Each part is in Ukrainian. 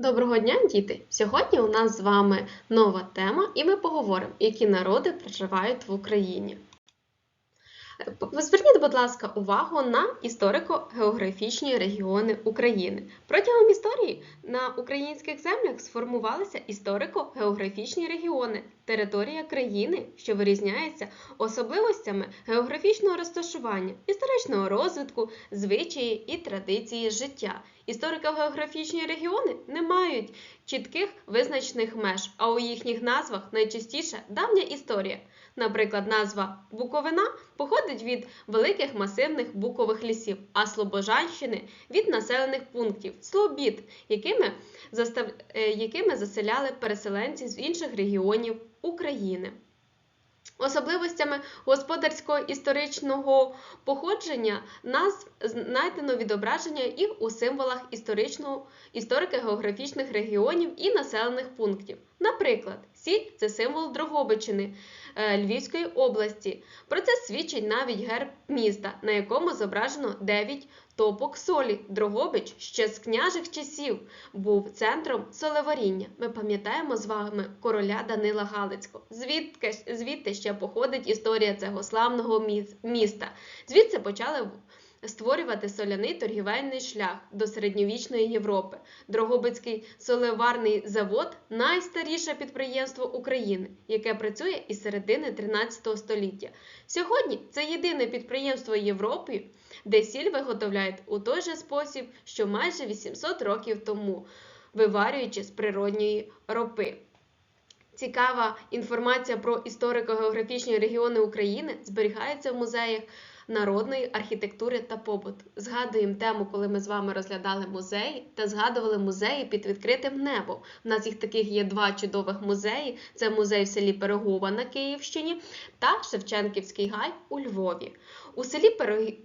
Доброго дня, діти! Сьогодні у нас з вами нова тема, і ми поговоримо, які народи проживають в Україні. П- Зверніть, будь ласка, увагу на історико-географічні регіони України. Протягом історії на українських землях сформувалися історико-географічні регіони, територія країни, що вирізняється особливостями географічного розташування, історичного розвитку, звичаї і традиції життя. Історико-географічні регіони не мають чітких визначених меж, а у їхніх назвах найчастіше давня історія. Наприклад, назва Буковина походить від великих масивних букових лісів, а Слобожанщини від населених пунктів Слобід, якими, застав... е, якими заселяли переселенці з інших регіонів України. Особливостями господарського історичного походження назв знайдено відображення їх у символах історичного історико-географічних регіонів і населених пунктів. Наприклад, сіль це символ Дрогобичини е, Львівської області. Про це свідчить навіть герб міста, на якому зображено 9 топок солі. Дрогобич ще з княжих часів був центром солеваріння. Ми пам'ятаємо з вами короля Данила Галицького. Звідки, звідти ще походить історія цього славного міста. Звідси почали створювати соляний торгівельний шлях до середньовічної Європи. Дрогобицький солеварний завод найстаріше підприємство України, яке працює із середини 13 століття. Сьогодні це єдине підприємство Європи, де сіль виготовляють у той же спосіб, що майже 800 років тому, виварюючи з природньої ропи. Цікава інформація про історико-географічні регіони України зберігається в музеях народної архітектури та побуту. Згадуємо тему, коли ми з вами розглядали музеї та згадували музеї під відкритим небом. У нас їх таких є два чудових музеї: це музей в селі Пирогова на Київщині та Шевченківський гай у Львові. У селі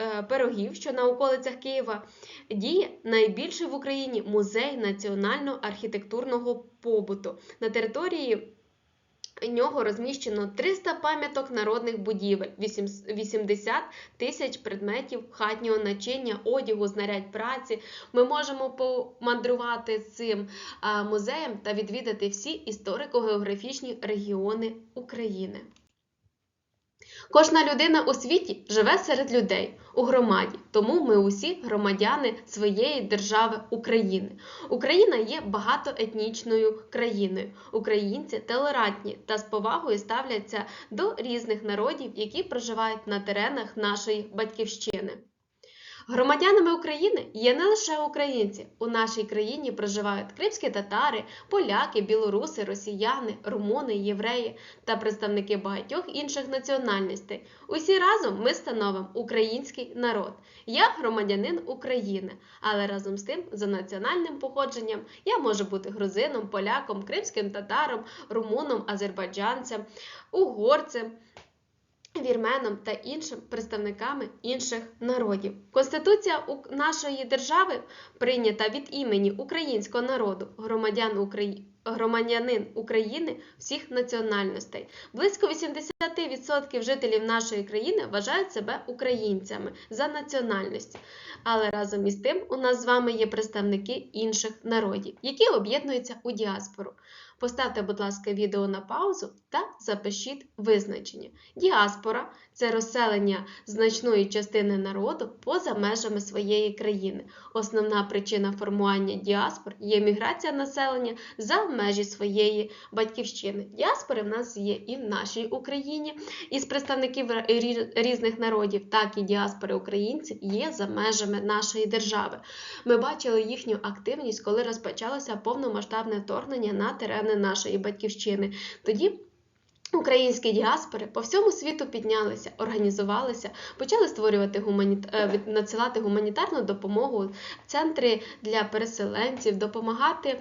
е, Пирогів, що на околицях Києва, діє найбільший в Україні музей національного архітектурного побуту. На території нього розміщено 300 пам'яток народних будівель, 80 тисяч предметів хатнього начиння, одягу, знарядь праці. Ми можемо помандрувати цим музеєм та відвідати всі історико-географічні регіони України. Кожна людина у світі живе серед людей у громаді, тому ми усі громадяни своєї держави України. Україна є багатоетнічною країною. Українці толерантні та з повагою ставляться до різних народів, які проживають на теренах нашої батьківщини. Громадянами України є не лише українці. У нашій країні проживають кримські татари, поляки, білоруси, росіяни, румуни, євреї та представники багатьох інших національностей. Усі разом ми становимо український народ. Я громадянин України, але разом з тим, за національним походженням, я можу бути грузином, поляком, кримським татаром, румуном, азербайджанцем, угорцем вірменам та іншим представниками інших народів. Конституція нашої держави прийнята від імені українського народу, громадян Украї... громадянин України всіх національностей. Близько 80% жителів нашої країни вважають себе українцями за національністю. Але разом із тим у нас з вами є представники інших народів, які об'єднуються у діаспору. Поставте, будь ласка, відео на паузу та запишіть визначення. Діаспора це розселення значної частини народу поза межами своєї країни. Основна причина формування діаспор є міграція населення за межі своєї батьківщини. Діаспори в нас є і в нашій Україні, із представників різних народів, так і діаспори українців є за межами нашої держави. Ми бачили їхню активність, коли розпочалося повномасштабне вторгнення на терени нашої батьківщини. Тоді Українські діаспори по всьому світу піднялися, організувалися, почали створювати гуманіт... е, надсилати гуманітарну допомогу, центри для переселенців, допомагати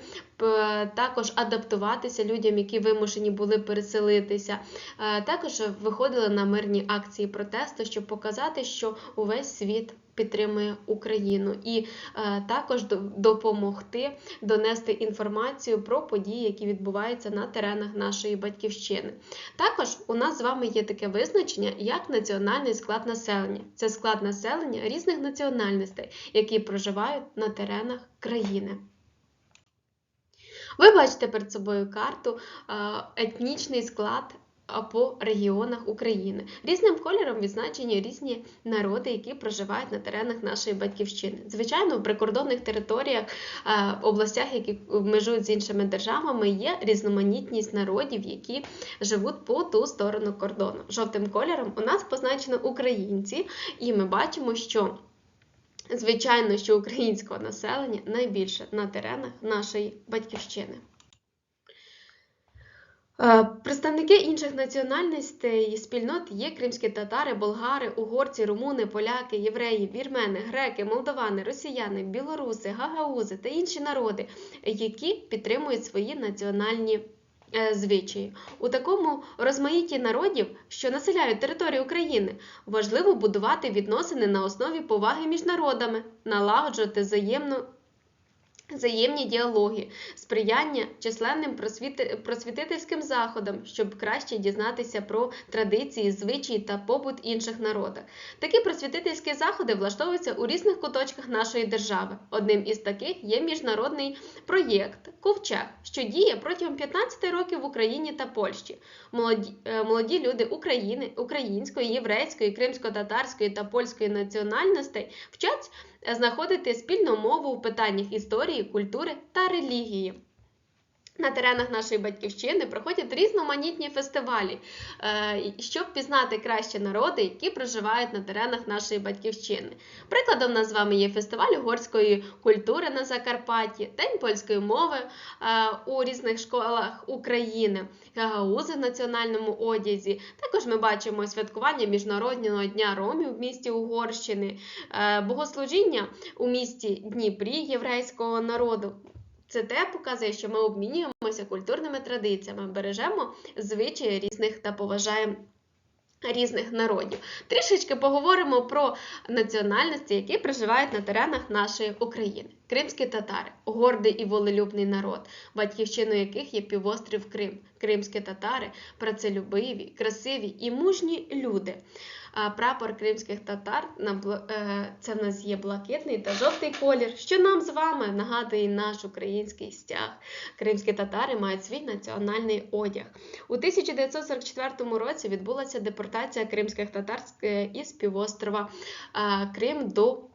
також адаптуватися людям, які вимушені були переселитися. Е, Також виходили на мирні акції протесту, щоб показати, що увесь світ підтримує Україну, і е, також допомогти донести інформацію про події, які відбуваються на теренах нашої батьківщини. Також у нас з вами є таке визначення, як національний склад населення. Це склад населення різних національностей, які проживають на теренах країни. Ви бачите перед собою карту е, етнічний склад по регіонах України. Різним кольором відзначені різні народи, які проживають на теренах нашої батьківщини. Звичайно, в прикордонних територіях, е, областях, які межують з іншими державами, є різноманітність народів, які живуть по ту сторону кордону. Жовтим кольором у нас позначено українці, і ми бачимо, що Звичайно, що українського населення найбільше на теренах нашої батьківщини. Е, Представники інших національностей спільнот є кримські татари, болгари, угорці, румуни, поляки, євреї, вірмени, греки, молдовани, росіяни, білоруси, гагаузи та інші народи, які підтримують свої національні е, звичаї. У такому розмаїтті народів, що населяють територію України, важливо будувати відносини на основі поваги між народами, налагоджувати взаємну Взаємні діалоги, сприяння численним просвіти... просвітительським заходам, щоб краще дізнатися про традиції, звичаї та побут інших народів. Такі просвітительські заходи влаштовуються у різних куточках нашої держави. Одним із таких є міжнародний проєкт Ковчег, що діє протягом 15 років в Україні та Польщі. Молоді, е, молоді люди України, української, єврейської, кримсько-татарської та польської національностей вчать знаходити спільну мову у питаннях історії, культури та релігії. На теренах нашої батьківщини проходять різноманітні фестивалі, е, щоб пізнати краще народи, які проживають на теренах нашої батьківщини. Прикладом нас з вами є фестиваль угорської культури на Закарпатті, День польської мови е, у різних школах України, гагаузи в національному одязі. Також ми бачимо святкування Міжнародного дня ромів в місті Угорщини, е, богослужіння у місті Дніпрі єврейського народу. Це те показує, що ми обмінюємося культурними традиціями, бережемо звичаї різних та поважаємо різних народів. Трішечки поговоримо про національності, які проживають на теренах нашої України. Кримські татари гордий і волелюбний народ, батьківщиною яких є півострів Крим. Кримські татари працелюбиві, красиві і мужні люди. Прапор кримських татар е, це в нас є блакитний та жовтий колір, що нам з вами нагадує наш український стяг. Кримські татари мають свій національний одяг. У 1944 році відбулася депортація кримських татар е, із півострова Крим до Е,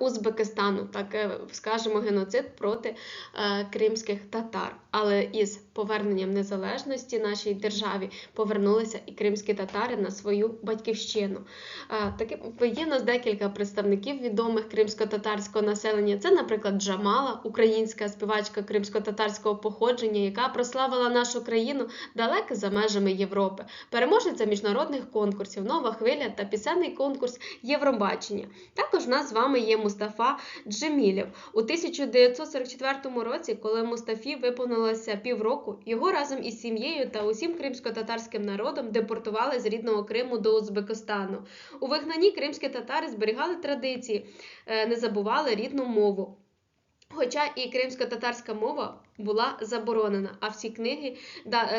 Узбекистану, так е, скажемо, геноцид проти е, кримських татар. Але із поверненням незалежності нашій державі повернулися і кримські татари на свою батьківщину. Таке є нас декілька представників відомих кримсько-татарського населення. Це, наприклад, Джамала, українська співачка кримсько-татарського походження, яка прославила нашу країну далеко за межами Європи, переможниця міжнародних конкурсів, нова хвиля та пісенний конкурс Євробачення. Також нас з вами є Мустафа Джемілєв. У 1944 році, коли Мустафі виповнилося півроку, його разом із сім'єю та усім кримсько-татарським народом депортували з рідного Криму до Узбекистану. У вигнанні кримські татари зберігали традиції, е, не забували рідну мову. Хоча і кримсько-татарська мова була заборонена, а всі книги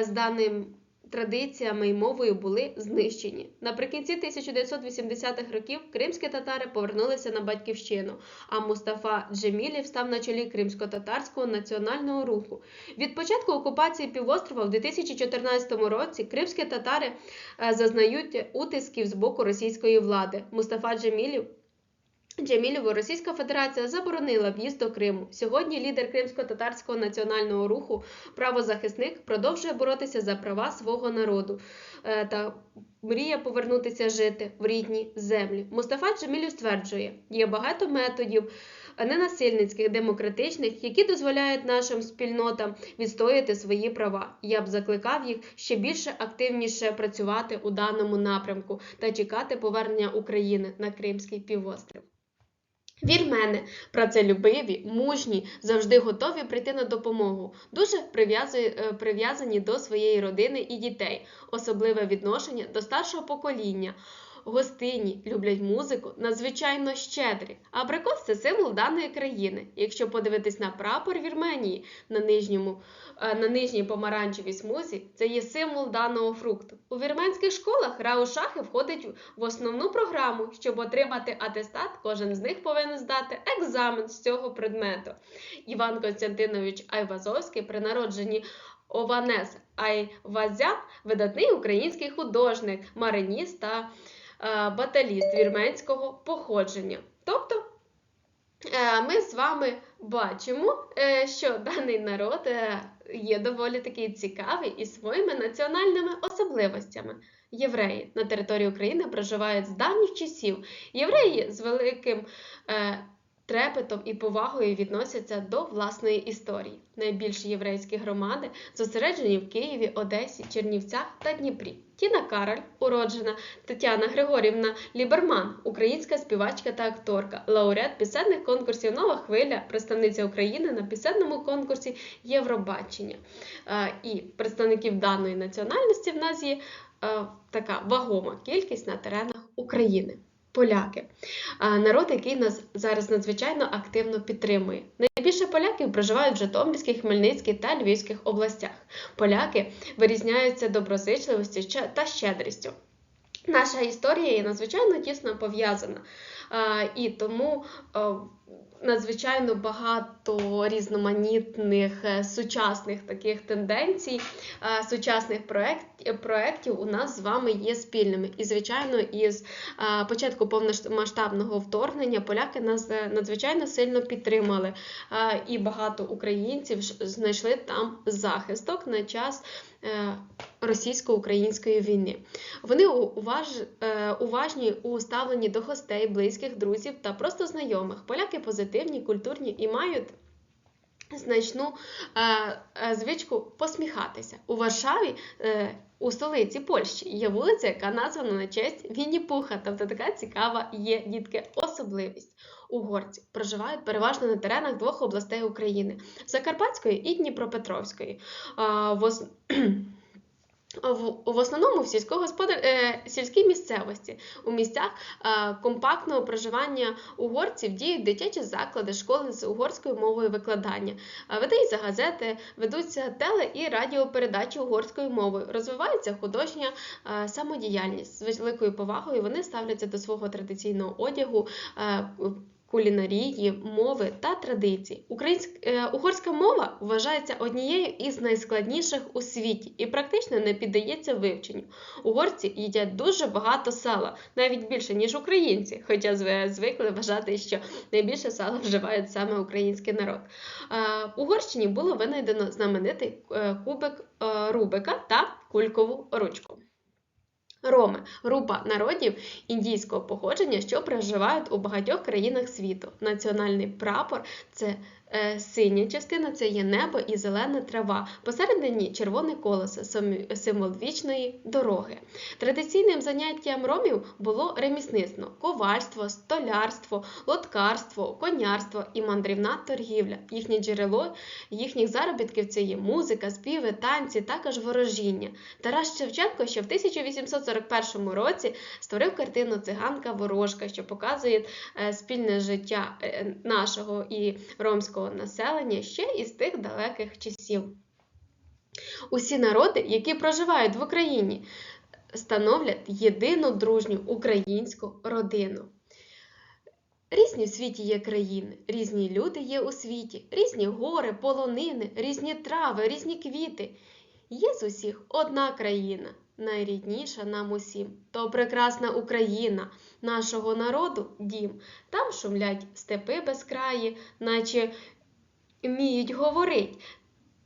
з даним традиціями і мовою були знищені. Наприкінці 1980-х років кримські татари повернулися на батьківщину, а Мустафа Джемілів став на чолі кримсько-татарського національного руху. Від початку окупації півострова в 2014 році кримські татари е, зазнають утисків з боку російської влади. Мустафа Джемілів Джемілєву Російська Федерація заборонила в'їзд до Криму. Сьогодні лідер Кримсько-татарського національного руху, правозахисник, продовжує боротися за права свого народу е, та мріє повернутися жити в рідній землі. Мустафа Джемілів стверджує, є багато методів ненасильницьких, демократичних, які дозволяють нашим спільнотам відстояти свої права. Я б закликав їх ще більше активніше працювати у даному напрямку та чекати повернення України на Кримський півострів. Вірмени, працелюбиві, мужні, завжди готові прийти на допомогу, дуже е, прив'язані до своєї родини і дітей, особливе відношення до старшого покоління. Гостинні, люблять музику, надзвичайно щедрі. Абрикос це символ даної країни. Якщо подивитись на прапор Вірменії на нижньому, е, на нижній помаранчевій смузі, це є символ даного фрукту. У вірменських школах рау шахи входить в основну програму. Щоб отримати атестат, кожен з них повинен здати екзамен з цього предмету. Іван Константинович Айвазовський при народженні Ованес Айвазян видатний український художник, мариніст та баталіст вірменського походження. Тобто е, ми з вами бачимо, е, що даний народ е, є доволі такий цікавий і своїми національними особливостями. Євреї на території України проживають з давніх часів. Євреї з великим е, трепетом і повагою відносяться до власної історії. Найбільші єврейські громади зосереджені в Києві, Одесі, Чернівцях та Дніпрі. Тіна Кароль, уроджена Тетяна Григорівна Ліберман, українська співачка та акторка, лауреат пісенних конкурсів Нова хвиля, представниця України на пісенному конкурсі Євробачення. І представників даної національності в нас є така вагома кількість на теренах України. Поляки народ, який нас зараз надзвичайно активно підтримує. Найбільше поляків проживають в Житомирській, Хмельницькій та Львівських областях. Поляки вирізняються доброзичливістю та щедрістю. Наша історія є надзвичайно тісно пов'язана, і тому надзвичайно багато різноманітних е, сучасних таких тенденцій, е, сучасних проект, проєктів у нас з вами є спільними. І, звичайно, із е, початку повномасштабного вторгнення поляки нас надзвичайно сильно підтримали, і багато українців знайшли там захисток на час російсько-української війни. Вони уваж, уважні у ставленні до гостей, близьких, друзів та просто знайомих. Поляки позитивні, культурні і мають. Значну е, е, звичку посміхатися. У Варшаві, е, у столиці Польщі, є вулиця, яка названа на честь Вінні-Пуха. Тобто така цікава є дітки особливість. Угорці проживають переважно на теренах двох областей України Закарпатської і Дніпропетровської. А, в ос- В, основному в сільськогосподар... е, сільській місцевості. У місцях е, компактного проживання угорців діють дитячі заклади, школи з угорською мовою викладання. Видаються газети, ведуться теле- і радіопередачі угорською мовою. Розвивається художня е, самодіяльність. З великою повагою вони ставляться до свого традиційного одягу. Е, Кулінарії, мови та традицій. Е, угорська мова вважається однією із найскладніших у світі і практично не піддається вивченню. Угорці їдять дуже багато сала, навіть більше ніж українці, хоча звикли вважати, що найбільше сала вживають саме український народ. Е, В Угорщині було винайдено знаменитий е, кубик е, Рубика та кулькову ручку. Роми група народів індійського походження, що проживають у багатьох країнах світу. Національний прапор це синя частина, це є небо і зелена трава. Посередині червоне колесо, символ вічної дороги. Традиційним заняттям ромів було ремісництво, ковальство, столярство, лоткарство, конярство і мандрівна торгівля. Їхнє джерело їхніх заробітків це є музика, співи, танці, також ворожіння. Тарас Шевченко ще в 1841 році створив картину Циганка Ворожка, що показує е, спільне життя е, нашого і ромського населення ще із тих далеких часів. Усі народи, які проживають в Україні, становлять єдину дружню українську родину. Різні в світі є країни, різні люди є у світі, різні гори, полонини, різні трави, різні квіти. Є з усіх одна країна, найрідніша нам усім. То прекрасна Україна, нашого народу дім. Там шумлять степи безкраї, наче вміють говорить.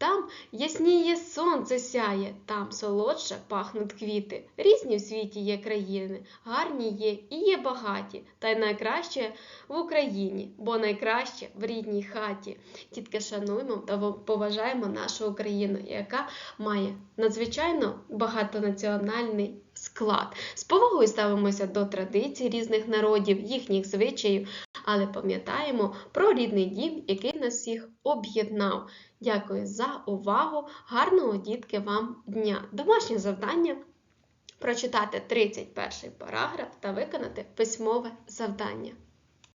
Там ясніє сонце сяє, там солодше пахнуть квіти. Різні в світі є країни, гарні є і є багаті, та й найкраще в Україні, бо найкраще в рідній хаті. Тітки шануємо та поважаємо нашу Україну, яка має надзвичайно багатонаціональний склад. З повагою ставимося до традицій різних народів, їхніх звичаїв, але пам'ятаємо про рідний дім, який нас всіх об'єднав. Дякую за увагу. Гарного дітки вам дня. Домашнє завдання прочитати 31 параграф та виконати письмове завдання.